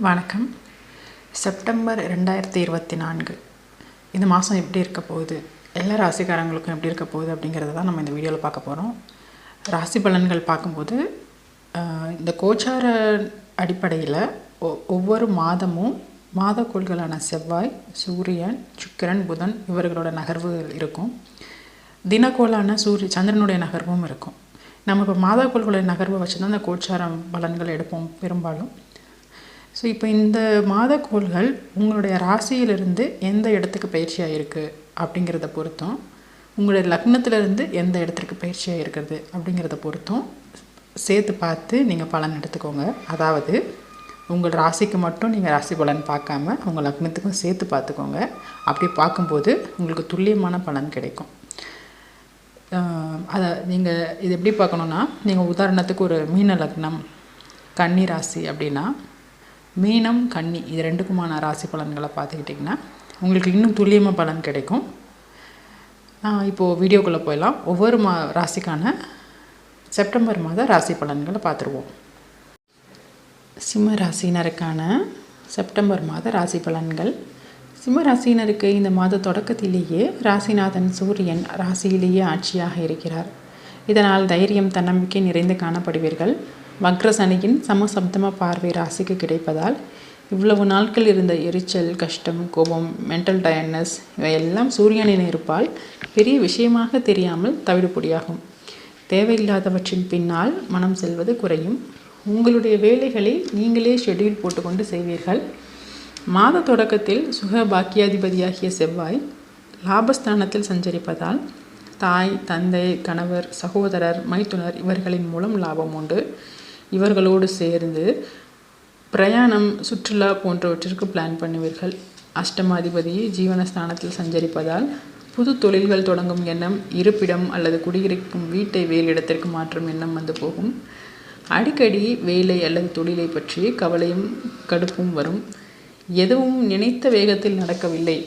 வணக்கம். செப்டம்பர் ரெண்டாயிரத்தி இருபத்தி நான்கு. இந்த மாதம் எப்படி இருக்க போகுது? எல்லா ராசிக்காரங்களுக்கும் எப்படி இருக்க போகுது அப்படிங்கிறத தான் நம்ம இந்த வீடியோவில் பார்க்க போகிறோம் ராசி பலன்கள் பார்க்கும்போது இந்த கோச்சார அடிப்படையில் ஒ- ஒவ்வொரு மாதமும் மாதக்கோள்களான செவ்வாய் சூரியன் சுக்கிரன் புதன் இவர்களோட நகர்வுகள் இருக்கும். தினக்கோளான சூரிய சந்திரனுடைய நகர்வும் இருக்கும். நம்ம இப்போ மாதக்கோள்களுடைய நகர்வை வச்சு தான் இந்த கோச்சாரம் பலன்கள் எடுப்போம் பெரும்பாலும். ஸோ இப்போ இந்த மாதக்கோள்கள் உங்களுடைய ராசியிலிருந்து எந்த இடத்துக்கு பயிற்சியாக இருக்குது அப்படிங்கிறத பொறுத்தும் உங்களுடைய லக்னத்திலிருந்து எந்த இடத்துக்கு பயிற்சியாக இருக்கிறது அப்படிங்கிறத பொறுத்தும் சேர்த்து பார்த்து நீங்கள் பலன் எடுத்துக்கோங்க. அதாவது உங்கள் ராசிக்கு மட்டும் நீங்கள் ராசி பலன் பார்க்காம உங்கள் லக்னத்துக்கும் சேர்த்து பார்த்துக்கோங்க. அப்படி பார்க்கும்போது உங்களுக்கு துல்லியமான பலன் கிடைக்கும். அதை நீங்கள் இது எப்படி பார்க்கணுன்னா நீங்கள் உதாரணத்துக்கு ஒரு மீன லக்னம் கன்னி ராசி அப்படின்னா மீனம் கன்னி இது ரெண்டுக்குமான ராசி பலன்களை பார்த்துக்கிட்டிங்கன்னா உங்களுக்கு இன்னும் துல்லியமாக பலன் கிடைக்கும். நான் இப்போது வீடியோக்குள்ளே போயிடலாம். ஒவ்வொரு மா ராசிக்கான செப்டம்பர் மாத ராசி பலன்களை பார்த்துருவோம். சிம்ம ராசினருக்கான செப்டம்பர் மாத ராசி பலன்கள். சிம்ம ராசினருக்கு இந்த மாத தொடக்கத்திலேயே ராசிநாதன் சூரியன் ராசியிலேயே ஆட்சியாக இருக்கிறார். இதனால் தைரியம் தன்னம்பிக்கை நிறைந்து காணப்படுவீர்கள். வக்ர சனியின் சமசப்தம பார்வை ராசிக்கு கிடைப்பதால் இவ்வளவு நாட்கள் இருந்த எரிச்சல் கஷ்டம் கோபம் மென்டல் டயர்னஸ் இவையெல்லாம் சூரியனின் இருப்பால் பெரிய விஷயமாக தெரியாமல் தவிடுபொடியாகும். தேவையில்லாதவற்றின் பின்னால் மனம் செல்வது குறையும். உங்களுடைய வேலைகளை நீங்களே ஷெட்யூல் போட்டுக்கொண்டு செய்வீர்கள். மாத தொடக்கத்தில் சுக பாக்கியாதிபதியாகிய செவ்வாய் லாபஸ்தானத்தில் சஞ்சரிப்பதால் தாய் தந்தை கணவர் சகோதரர் மைத்துனர் இவர்களின் மூலம் லாபம் உண்டு. இவர்களோடு சேர்ந்து பிரயாணம் சுற்றுலா போன்றவற்றிற்கு பிளான் பண்ணுவீர்கள். அஷ்டமாதிபதி ஜீவனஸ்தானத்தில் சஞ்சரிப்பதால் புது தொழில்கள் தொடங்கும் எண்ணம் இருப்பிடம் அல்லது குடியிருக்கும் வீட்டை வேறு இடத்திற்கு மாற்றும் எண்ணம் வந்து போகும். அடிக்கடி வேலை அல்லது தொழிலை பற்றி கவலையும் கடுப்பும் வரும். எதுவும் நினைத்த வேகத்தில் நடக்கவில்லை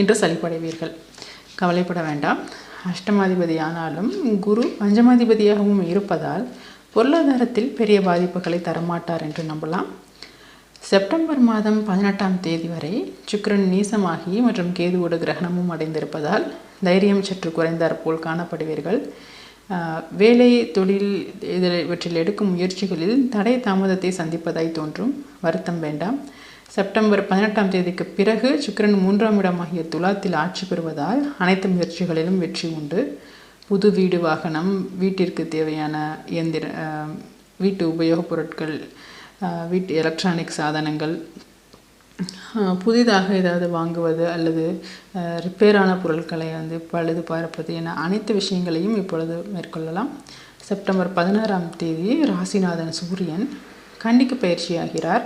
என்று சலிப்படைவீர்கள். கவலைப்பட வேண்டாம். அஷ்டமாதிபதி ஆனாலும் குரு பஞ்சமாதிபதியாகவும் இருப்பதால் பொருளாதாரத்தில் பெரிய பாதிப்புகளை தரமாட்டார் என்று நம்பலாம். செப்டம்பர் மாதம் பதினெட்டாம் தேதி வரை சுக்கிரன் நீசமாகி மற்றும் கேதுவோட கிரகணமும் அடைந்திருப்பதால் தைரியம் சற்று குறைந்தார் போல் காணப்படுவீர்கள். வேலை தொழில் இதில் இவற்றில் எடுக்கும் முயற்சிகளில் தடை தாமதத்தை சந்திப்பதாய் தோன்றும். வருத்தம் வேண்டாம். செப்டம்பர் பதினெட்டாம் தேதிக்கு பிறகு சுக்கிரன் மூன்றாம் இடமாகிய துலாத்தில் ஆட்சி பெறுவதால் அனைத்து முயற்சிகளிலும் வெற்றி உண்டு. புது வீடு வாகனம் வீட்டிற்கு தேவையான இயந்திர வீட்டு உபயோகப் பொருட்கள் வீட்டு எலக்ட்ரானிக் சாதனங்கள் புதிதாக ஏதாவது வாங்குவது அல்லது ரிப்பேரான பொருட்களை வந்து பழுது பார்ப்பது என அனைத்து விஷயங்களையும் இப்பொழுது மேற்கொள்ளலாம். செப்டம்பர் பதினாறாம் தேதி ராசிநாதன் சூரியன் கன்னிக்கு பயிற்சியாகிறார்.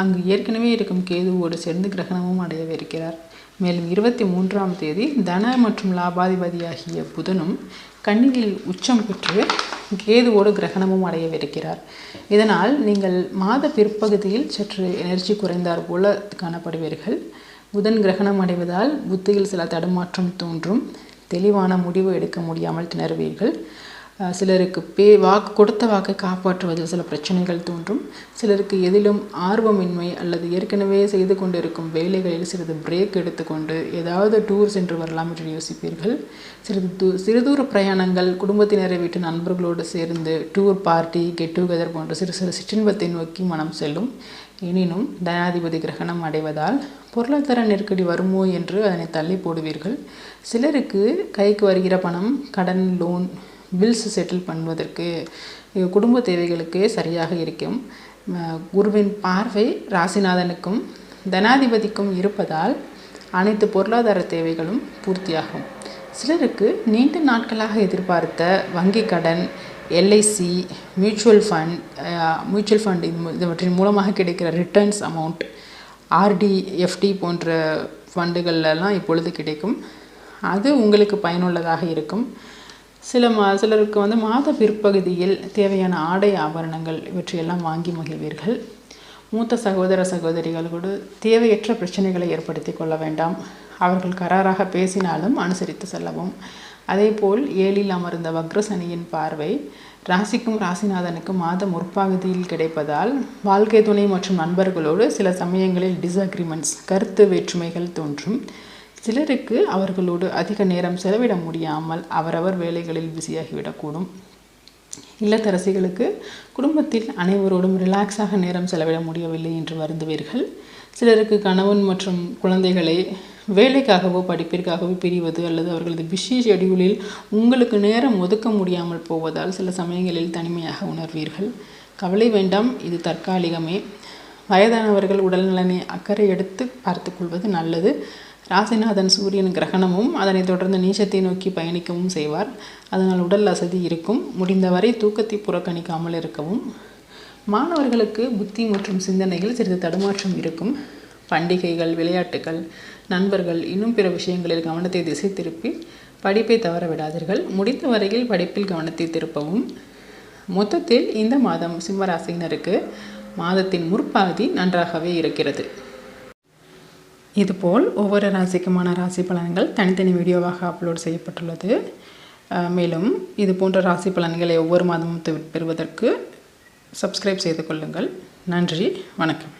அங்கு ஏற்கனவே இருக்கும் கேதுவோடு சேர்ந்து கிரகணமும் அடையவிருக்கிறார். மேலும் இருபத்தி மூன்றாம் தேதி தன மற்றும் லாபாதிபதியாகிய புதனும் கண்ணியில் உச்சம் பெற்று கேதுவோடு கிரகணமும் அடையவிருக்கிறார். இதனால் நீங்கள் மாத பிற்பகுதியில் சற்று எனர்ஜி குறைந்தார் போல காணப்படுவீர்கள். புதன் கிரகணம் அடைவதால் புத்தியில் சில தடுமாற்றம் தோன்றும். தெளிவான முடிவு எடுக்க முடியாமல் திணறுவீர்கள். சிலருக்கு பே வாக்கு கொடுத்த வாக்கை காப்பாற்றுவதில் சில பிரச்சனைகள் தோன்றும். சிலருக்கு எதிலும் ஆர்வமின்மை அல்லது ஏற்கனவே செய்து கொண்டிருக்கும் வேலைகளில் சிறிது பிரேக் எடுத்துக்கொண்டு ஏதாவது டூர் சென்று வரலாம் என்று யோசிப்பீர்கள். சிறிது தூ சிறுதூர பிரயாணங்கள் குடும்பத்தினரை விட்டு நண்பர்களோடு சேர்ந்து டூர் பார்ட்டி கெட் டுகெதர் போன்ற சிறு சிறு சிற்றின்பத்தை நோக்கி மனம் செல்லும். எனினும் தனாதிபதி கிரகணம் அடைவதால் பொருளாதார நெருக்கடி வருமோ என்று அதனை தள்ளி போடுவீர்கள். சிலருக்கு கைக்கு வருகிற பணம் கடன் லோன் பில்ஸ் செட்டில் பண்ணுவதற்கு குடும்ப தேவைகளுக்கு சரியாக இருக்கும். குருவின் பார்வை ராசிநாதனுக்கும் தனாதிபதிக்கும் இருப்பதால் அனைத்து பொருளாதார தேவைகளும் பூர்த்தியாகும். சிலருக்கு நீண்ட நாட்களாக எதிர்பார்த்த வங்கி கடன் LIC mutual fund mutual fund இவற்றின் மூலமாக கிடைக்கிற ரிட்டர்ன்ஸ் அமௌண்ட் ஆர்டி எஃப்டி போன்ற ஃபண்டுகள்லாம் இப்பொழுது கிடைக்கும். அது உங்களுக்கு பயனுள்ளதாக இருக்கும். சில மா சிலருக்கு வந்து மாத பிற்பகுதியில் தேவையான ஆடை ஆபரணங்கள் இவற்றையெல்லாம் வாங்கி மகிழ்வீர்கள். மூத்த சகோதர சகோதரிகள் கூட தேவையற்ற பிரச்சனைகளை ஏற்படுத்தி கொள்ள வேண்டாம். அவர்கள் கராராக பேசினாலும் அனுசரித்து செல்லவும். அதேபோல் ஏழில் அமர்ந்த வக்ரசனியின் பார்வை ராசிக்கும் ராசிநாதனுக்கும் மாத முற்பகுதியில் கிடைப்பதால் வாழ்க்கை துணை மற்றும் நண்பர்களோடு சில சமயங்களில் டிஸ்அக்ரிமெண்ட்ஸ் கருத்து வேற்றுமைகள் தோன்றும். சிலருக்கு அவர்களோடு அதிக நேரம் செலவிட முடியாமல் அவரவர் வேலைகளில் பிஸியாகிவிடக்கூடும். இல்லத்தரசிகளுக்கு குடும்பத்தில் அனைவரோடும் ரிலாக்ஸாக நேரம் செலவிட முடியவில்லை என்று வருந்துவீர்கள். சிலருக்கு கணவன் மற்றும் குழந்தைகளை வேலைக்காகவோ படிப்பிற்காகவோ பிரிவது அல்லது அவர்களது பிஸி ஷெடியூலில் உங்களுக்கு நேரம் ஒதுக்க முடியாமல் போவதால் சில சமயங்களில் தனிமையாக உணர்வீர்கள். கவலை வேண்டாம் இது தற்காலிகமே. வயதானவர்கள் உடல்நலனை அக்கறை எடுத்து பார்த்துக்கொள்வது நல்லது. ராசிநாதன் சூரியன் கிரகணமும் அதனைத் தொடர்ந்து நீச்சத்தை நோக்கி பயணிக்கவும் செய்வார். அதனால் உடல் அசதி இருக்கும். முடிந்தவரை தூக்கத்தை புறக்கணிக்காமல் இருக்கவும். மாணவர்களுக்கு புத்தி மற்றும் சிந்தனையில் சிறிது தடுமாற்றம் இருக்கும். பண்டிகைகள் விளையாட்டுகள் நண்பர்கள் இன்னும் பிற விஷயங்களில் கவனத்தை திசை திருப்பி படிப்பை தவற விடாதீர்கள். முடிந்த வரையில் படிப்பில் கவனத்தை திருப்பவும். மொத்தத்தில் இந்த மாதம் சிம்மராசினருக்கு மாதத்தின் முற்பகுதி நன்றாகவே இருக்கிறது. இதுபோல் ஒவ்வொரு ராசிக்குமான ராசி பலன்கள் தனித்தனி வீடியோவாக அப்லோட் செய்யப்பட்டுள்ளது. மேலும் இது போன்ற ராசி பலன்களை ஒவ்வொரு மாதமும் பெறுவதற்கு சப்ஸ்கிரைப் செய்து கொள்ளுங்கள். நன்றி வணக்கம்.